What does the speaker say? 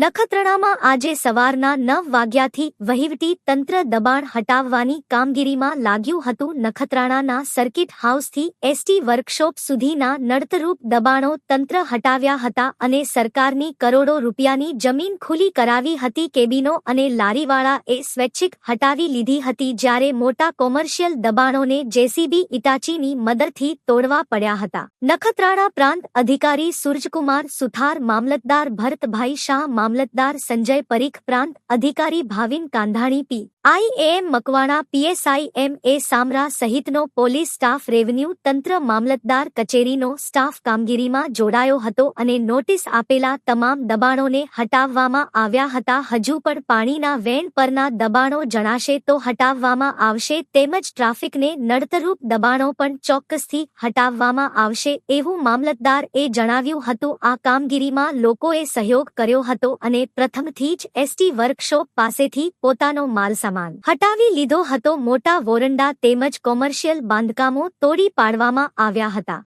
નખત્રાણામાં આજે સવારના નવ વાગ્યાથી વહીવટી તંત્ર દબાણ હટાવવાની કામગીરીમાં લાગ્યું હતું. નખત્રાણાના સર્કિટ હાઉસથી એસટી વર્કશોપ સુધીના નડતરૂપ દબાણો તંત્ર હટાવ્યા હતા અને સરકારની કરોડો રૂપિયાની જમીન ખુલી કરાવી હતી. કેબિનો અને લારીવાળાએ સ્વૈચ્છિક હટાવી લીધી હતી જ્યારે મોટા કોમર્શિયલ દબાણોને જેસીબી, ઇટાચીની મદદથી તોડવા પડ્યા હતા. નખત્રાણા પ્રાંત અધિકારી સૂરજકુમાર સુથાર, મામલતદાર ભરતભાઈ શાહ મામલતદાર સંજય પરીખ પ્રાંત અધિકારી Bhavin Kandhani P. I A M Makwana PSI M A Samra સહિતનો પોલીસ સ્ટાફ રેવન્યુ તંત્ર મામલતદાર કચેરીનો સ્ટાફ કામગીરીમાં જોડાયો હતો અને નોટિસ આપેલા તમામ દબાણોને હટાવવામાં આવ્યા હતા. હજુ પણ પાણીના વેન પરના દબાણો જણાશે તો હટાવવામાં આવશે તેમજ ટ્રાફિકને નડતરૂપ દબાણો પણ ચોક્કસથી હટાવવામાં આવશે એવું મામલતદાર એ જણાવ્યું હતું. આ કામગીરીમાં લોકોએ સહયોગ કર્યો હતો અને પ્રથમથી જ એસટી વર્કશોપ પાસેથી પોતાનો માલસામાન હટાવી લીધો હતો મોટા વોરંડા તેમજ કોમર્શિયલ બાંધકામો તોડી પાડવામાં આવ્યા હતા.